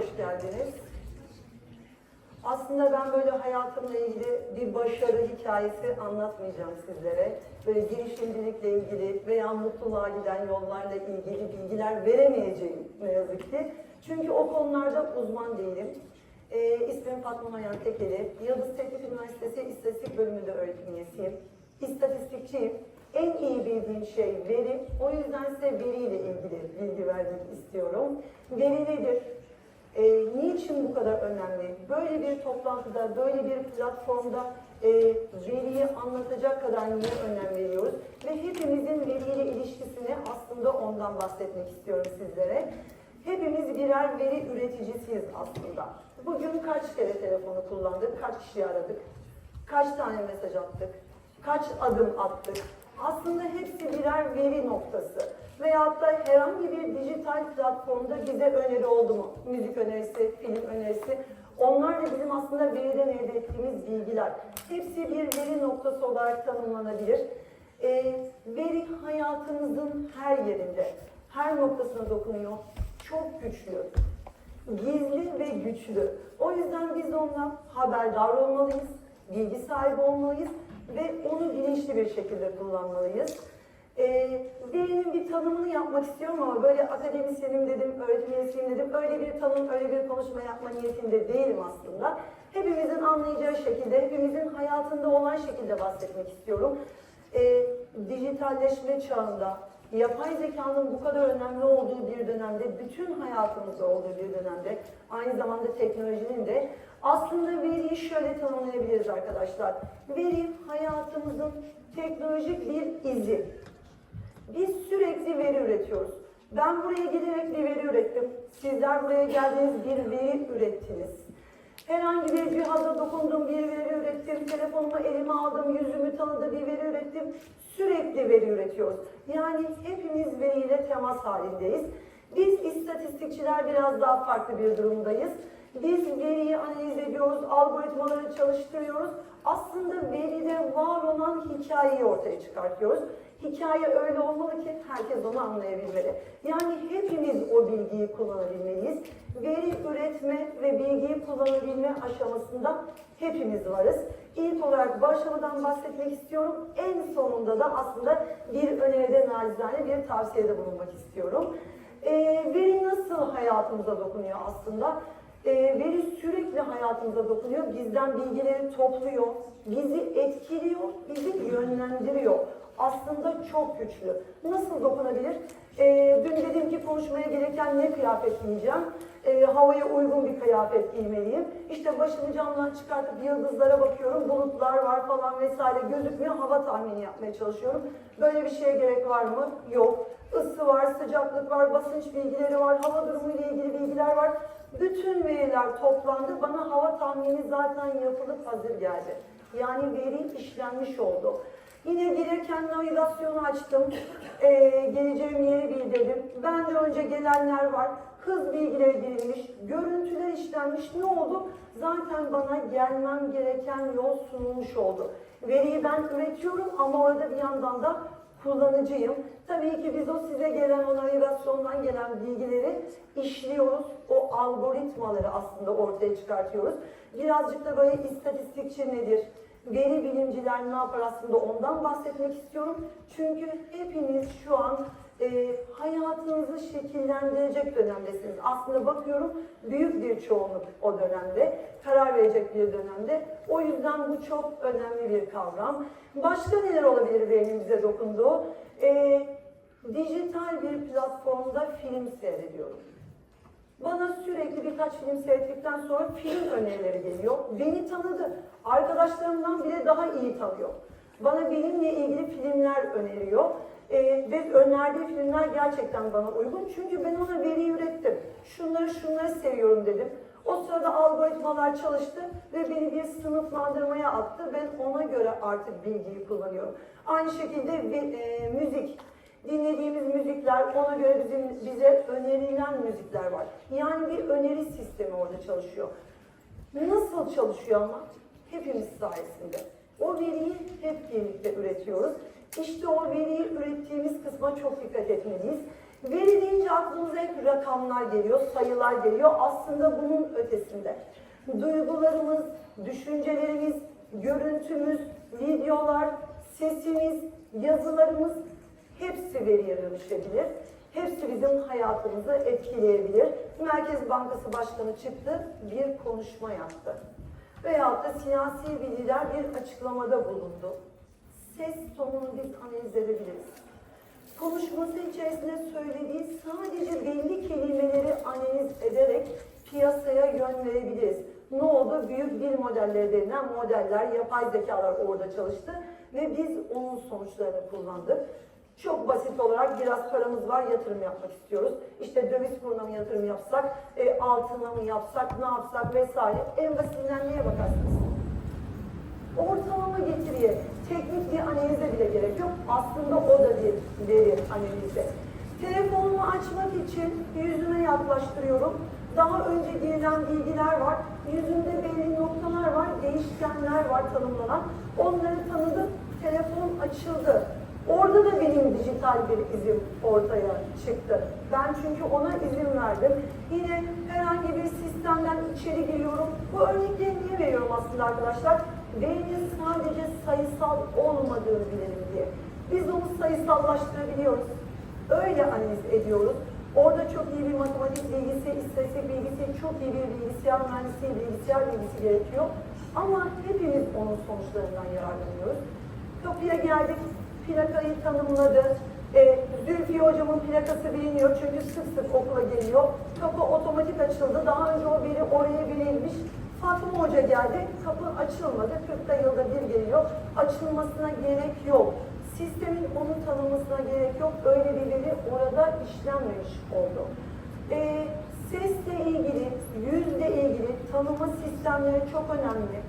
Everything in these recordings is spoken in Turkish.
hoş geldiniz. Aslında ben böyle hayatımla ilgili bir başarı hikayesi anlatmayacağım sizlere. Böyle girişimcilikle ilgili veya mutluluğa giden yollarla ilgili bilgiler veremeyeceğim ne yazık ki. Çünkü o konularda uzman değilim. Ee, ismim Fatma Mayan Tekeli. Yıldız Teknik Üniversitesi İstatistik Bölümünde öğretim üyesiyim. İstatistikçiyim. En iyi bildiğim şey veri. O yüzden size veriyle ilgili bilgi vermek istiyorum. Veri nedir? E, niçin bu kadar önemli? Böyle bir toplantıda, böyle bir platformda e, veriyi anlatacak kadar niye önem veriyoruz? Ve hepimizin veriyle ilişkisini aslında ondan bahsetmek istiyorum sizlere. Hepimiz birer veri üreticisiyiz aslında. Bugün kaç kere telefonu kullandık, kaç kişiyi aradık, kaç tane mesaj attık, kaç adım attık. Aslında hepsi birer veri noktası. Veyahut da herhangi bir dijital platformda bize öneri oldu mu? Müzik önerisi, film önerisi. Onlar da bizim aslında veriden elde ettiğimiz bilgiler. Hepsi bir veri noktası olarak tanımlanabilir. Ee, veri hayatımızın her yerinde, her noktasına dokunuyor. Çok güçlü gizli ve güçlü. O yüzden biz ondan haberdar olmalıyız, bilgi sahibi olmalıyız ve onu bilinçli bir şekilde kullanmalıyız. Ee, verinin bir tanımını yapmak istiyorum ama böyle akademisyenim dedim, öğretim üyesiyim dedim. Öyle bir tanım, öyle bir konuşma yapma niyetinde değilim aslında. Hepimizin anlayacağı şekilde, hepimizin hayatında olan şekilde bahsetmek istiyorum. Ee, dijitalleşme çağında, yapay zekanın bu kadar önemli olduğu bir dönemde, bütün hayatımızda olduğu bir dönemde, aynı zamanda teknolojinin de aslında veriyi şöyle tanımlayabiliriz arkadaşlar. Veri hayatımızın teknolojik bir izi. Biz sürekli veri üretiyoruz. Ben buraya gelerek bir veri ürettim. Sizler buraya geldiğiniz bir veri ürettiniz. Herhangi bir cihaza dokundum, bir veri ürettim. Telefonumu elime aldım, yüzümü tanıdı, bir veri ürettim. Sürekli veri üretiyoruz. Yani hepimiz veriyle temas halindeyiz. Biz istatistikçiler biraz daha farklı bir durumdayız. Biz veriyi analiz ediyoruz, algoritmaları çalıştırıyoruz. Aslında veride var olan hikayeyi ortaya çıkartıyoruz. Hikaye öyle olmalı ki herkes onu anlayabilmeli. Yani hepimiz o bilgiyi kullanabilmeliyiz. Veri üretme ve bilgiyi kullanabilme aşamasında hepimiz varız. İlk olarak başlamadan bahsetmek istiyorum. En sonunda da aslında bir öneride nacizane bir tavsiyede bulunmak istiyorum. Ee, veri nasıl hayatımıza dokunuyor aslında? Ee, veri sürekli hayatımıza dokunuyor. Bizden bilgileri topluyor, bizi etkiliyor, bizi yönlendiriyor. Aslında çok güçlü. Nasıl dokunabilir? Ee, dün dedim ki konuşmaya gereken ne kıyafet giyeceğim? Ee, havaya uygun bir kıyafet giymeliyim. İşte başımı camdan çıkartıp yıldızlara bakıyorum, bulutlar var falan vesaire gözükmüyor. Hava tahmini yapmaya çalışıyorum. Böyle bir şeye gerek var mı? Yok. Isı var, sıcaklık var, basınç bilgileri var, hava durumu ile ilgili bilgiler var. Bütün veriler toplandı. Bana hava tahmini zaten yapılıp hazır geldi. Yani veri işlenmiş oldu. Yine gelirken navigasyonu açtım. Ee, geleceğim yeri bildirdim. Benden önce gelenler var. Hız bilgileri girilmiş, görüntüler işlenmiş. Ne oldu? Zaten bana gelmem gereken yol sunulmuş oldu. Veriyi ben üretiyorum ama orada bir yandan da kullanıcıyım. Tabii ki biz o size gelen o navigasyondan gelen bilgileri işliyoruz. O algoritmaları aslında ortaya çıkartıyoruz. Birazcık da böyle istatistikçi nedir? Veri bilimciler ne yapar aslında ondan bahsetmek istiyorum. Çünkü hepiniz şu an e, hayatınızı şekillendirecek dönemdesiniz. Aslında bakıyorum büyük bir çoğunluk o dönemde, karar verecek bir dönemde. O yüzden bu çok önemli bir kavram. Başka neler olabilir verinin bize dokunduğu? E, dijital bir platformda film seyrediyorum. Bana sürekli birkaç film seyrettikten sonra film önerileri geliyor. Beni tanıdı. Arkadaşlarımdan bile daha iyi tanıyor. Bana benimle ilgili filmler öneriyor. Ee, ve önerdiği filmler gerçekten bana uygun. Çünkü ben ona veri ürettim. Şunları şunları seviyorum dedim. O sırada algoritmalar çalıştı ve beni bir sınıflandırmaya attı. Ben ona göre artık bilgiyi kullanıyorum. Aynı şekilde e, müzik dinlediğimiz müzikler, ona göre bizim bize önerilen müzikler var. Yani bir öneri sistemi orada çalışıyor. Nasıl çalışıyor ama? Hepimiz sayesinde. O veriyi hep birlikte üretiyoruz. İşte o veriyi ürettiğimiz kısma çok dikkat etmeliyiz. Veri deyince aklımıza hep rakamlar geliyor, sayılar geliyor. Aslında bunun ötesinde. Duygularımız, düşüncelerimiz, görüntümüz, videolar, sesimiz, yazılarımız hepsi veriye dönüşebilir. Hepsi bizim hayatımızı etkileyebilir. Merkez Bankası Başkanı çıktı, bir konuşma yaptı. Veyahut da siyasi bilgiler bir açıklamada bulundu. Ses tonunu biz analiz edebiliriz konuşması içerisinde söylediği sadece belli kelimeleri analiz ederek piyasaya yön verebiliriz. Ne oldu? Büyük dil modelleri denilen modeller, yapay zekalar orada çalıştı ve biz onun sonuçlarını kullandık. Çok basit olarak biraz paramız var, yatırım yapmak istiyoruz. İşte döviz kuruna mı yatırım yapsak, e, altına mı yapsak, ne yapsak vesaire. En basitinden neye bakarsınız? ortalama getiriye, teknik bir analize bile gerek yok. Aslında o da bir veri analizi. Telefonumu açmak için yüzüme yaklaştırıyorum. Daha önce girilen bilgiler var. Yüzümde belli noktalar var, değişkenler var tanımlanan. Onları tanıdım, telefon açıldı. Orada da benim dijital bir izim ortaya çıktı. Ben çünkü ona izin verdim. Yine herhangi bir sistemden içeri giriyorum. Bu örnekleri niye veriyorum aslında arkadaşlar? Verinin sadece sayısal olmadığını bilelim diye. Biz onu sayısallaştırabiliyoruz. Öyle analiz ediyoruz. Orada çok iyi bir matematik bilgisi, istatistik bilgisi, çok iyi bir bilgisayar mühendisliği, bilgisayar bilgisi gerekiyor. Ama hepimiz onun sonuçlarından yararlanıyoruz. Kapıya geldik, plakayı tanımladı. E, Zülfiye hocamın plakası biliniyor çünkü sık sık okula geliyor. Kapı otomatik açıldı. Daha önce o biri oraya bilinmiş. Fatma Hoca geldi, kapı açılmadı. 40 yılda bir geliyor. Açılmasına gerek yok. Sistemin onu tanımasına gerek yok. Öyle bir veri orada işlenmemiş oldu. Ee, sesle ilgili, yüzle ilgili tanıma sistemleri çok önemli.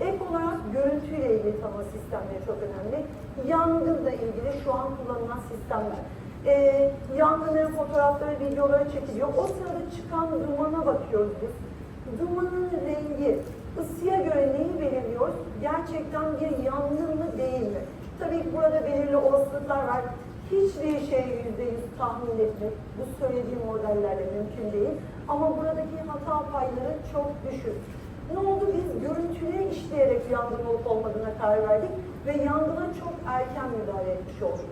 Ek olarak görüntüyle ilgili tanıma sistemleri çok önemli. Yangınla ilgili şu an kullanılan sistemler. Ee, yangınların fotoğrafları, videoları çekiliyor. O sırada çıkan dumana bakıyoruz biz. Dumanın rengi, ısıya göre neyi belirliyoruz? Gerçekten bir yangın mı değil mi? Tabii ki burada belirli olasılıklar var. Hiçbir şeyi yüzde yüz tahmin etmek bu söylediğim modellerle mümkün değil. Ama buradaki hata payları çok düşük. Ne oldu? Biz görüntüleri işleyerek yangın olup olmadığına karar verdik ve yangına çok erken müdahale etmiş olduk.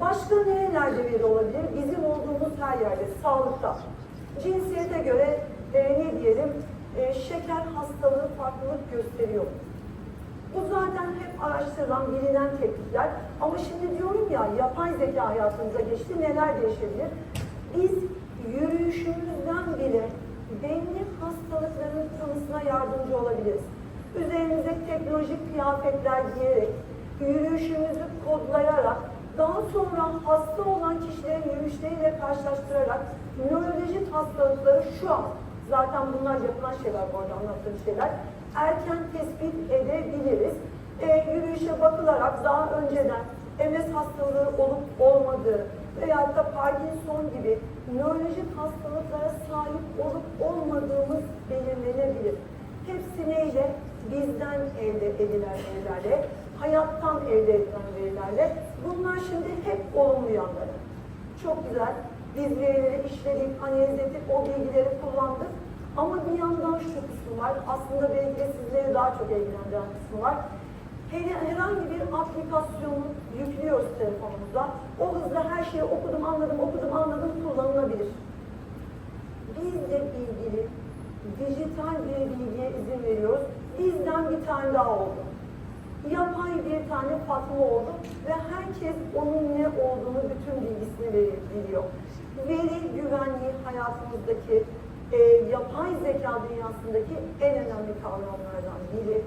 Başka nerelerde veri olabilir? Bizim olduğumuz her yerde, sağlıkta. Cinsiyete göre e, ne diyelim, e, şeker hastalığı farklılık gösteriyor. Bu zaten hep araştırılan, bilinen teknikler. Ama şimdi diyorum ya, yapay zeka hayatımıza geçti, neler değişebilir? Biz yürüyüşümüzden bile belli hastalıkların tanısına yardımcı olabiliriz. Üzerimize teknolojik kıyafetler giyerek, yürüyüşümüzü kodlayarak, daha sonra hasta olan kişilerin yürüyüşleriyle karşılaştırarak nörolojik hastalıkları şu an, zaten bunlar yapılan şeyler bu arada anlattığım şeyler, erken tespit edebiliriz. E, yürüyüşe bakılarak daha önceden MS hastalığı olup olmadığı veyahut da Parkinson gibi nörolojik hastalıklara sahip olup olmadığımız belirlenebilir. Hepsi neyle? Bizden elde edilen verilerle, hayattan elde edilen verilerle. Bunlar şimdi hep olumlu yanları. Çok güzel. Biz verileri işledik, analiz ettik, o bilgileri kullandık. Ama bir yandan şu kısmı var. Aslında belki de sizleri daha çok ilgilendiren kısmı var. Her- Herhangi bir aplikasyonu yüklüyoruz telefonumuza. O her şeyi okudum, anladım, okudum, anladım kullanılabilir. Bizle ilgili dijital bir bilgiye izin veriyoruz. Bizden bir tane daha oldu. Yapay bir tane Fatma oldu ve herkes onun ne olduğunu bütün bilgisini biliyor. Veri güvenliği hayatımızdaki e, yapay zeka dünyasındaki en önemli kavramlardan biri.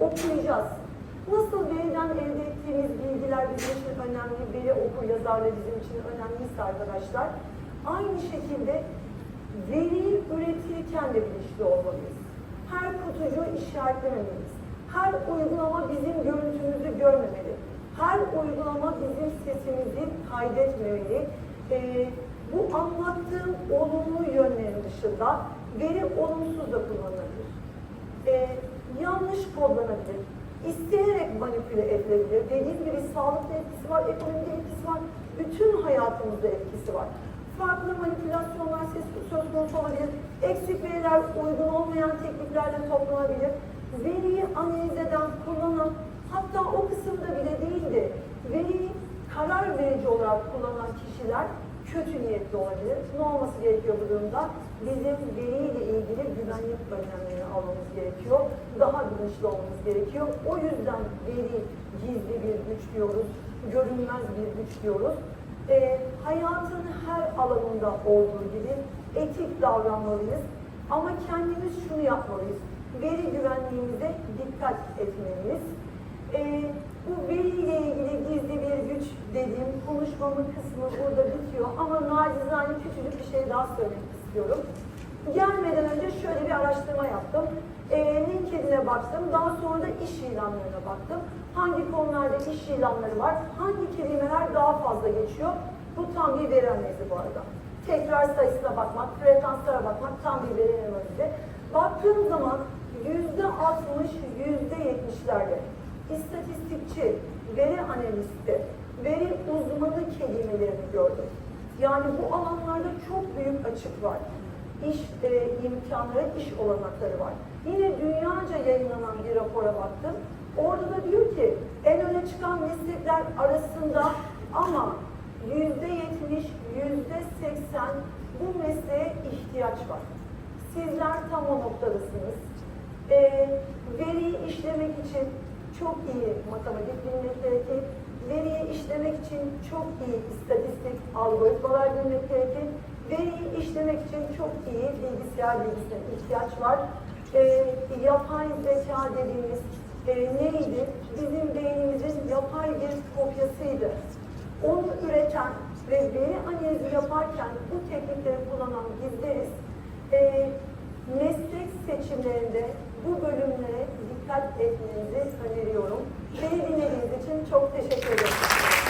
Okuyacağız. Nasıl veriden elde ettiğimiz bilgiler bizim için önemli, veri okur yazarlığı bizim için önemliyse arkadaşlar, aynı şekilde veriyi üretirken de bilinçli olmalıyız. Her kutucuğu işaretlememeliyiz. Her uygulama bizim görüntümüzü görmemeli. Her uygulama bizim sesimizi kaydetmemeli. Ee, bu anlattığım olumlu yönlerin dışında veri olumsuz da kullanılabilir. Ee, yanlış kodlanabilir. İsteyerek manipüle edilebilir. Dediğim gibi sağlıkta etkisi var, ekonomide etkisi var. Bütün hayatımızda etkisi var. farklı manipülasyonlar söz konusu olabilir. Eksik veriler uygun olmayan tekniklerle toplanabilir. Veriyi analiz eden, kullanan, hatta o kısımda bile değildi. Veriyi karar verici olarak kullanan kişiler kötü niyetli olabilir. Ne olması gerekiyor bu durumda? Bizim veriyle ilgili güvenlik önlemlerini almamız gerekiyor. Daha bilinçli olmamız gerekiyor. O yüzden veri gizli bir güç diyoruz, görünmez bir güç diyoruz. Ee, hayatın her alanında olduğu gibi etik davranmalıyız. Ama kendimiz şunu yapmalıyız. Veri güvenliğimize dikkat etmeliyiz. Ee, bu veriyle ilgili gizli bir güç dediğim konuşmamın kısmı burada bitiyor ama nacizane küçücük bir şey daha söylemek istiyorum. Gelmeden önce şöyle bir araştırma yaptım. Ee, LinkedIn'e baktım, daha sonra da iş ilanlarına baktım. Hangi konularda iş ilanları var, hangi kelimeler daha fazla geçiyor? Bu tam bir veri analizi bu arada. Tekrar sayısına bakmak, frekanslara bakmak tam bir veri analizi. Baktığım zaman yüzde 60, yüzde 70'lerde istatistikçi, veri analisti, veri uzmanı kelimelerini gördüm. Yani bu alanlarda çok büyük açık var. İş e, imkanları, iş olanakları var. Yine dünyaca yayınlanan bir rapora baktım. Orada da diyor ki en öne çıkan meslekler arasında ama yüzde yetmiş, yüzde seksen bu mesleğe ihtiyaç var. Sizler tam o noktadasınız. E, veriyi işlemek için çok iyi matematik bilmek gerekir. Veriyi işlemek için çok iyi istatistik algoritmalar bilmek gerekir. Veriyi işlemek için çok iyi bilgisayar bilgisine ihtiyaç var. Ee, yapay zeka dediğimiz e, neydi? Bizim beynimizin yapay bir kopyasıydı. Onu üreten ve veri analizi yaparken bu teknikleri kullanan bizleriz. Meslek seçimlerinde bu bölümlere dikkat etmenizi öneriyorum. Beni dinlediğiniz için çok teşekkür ederim.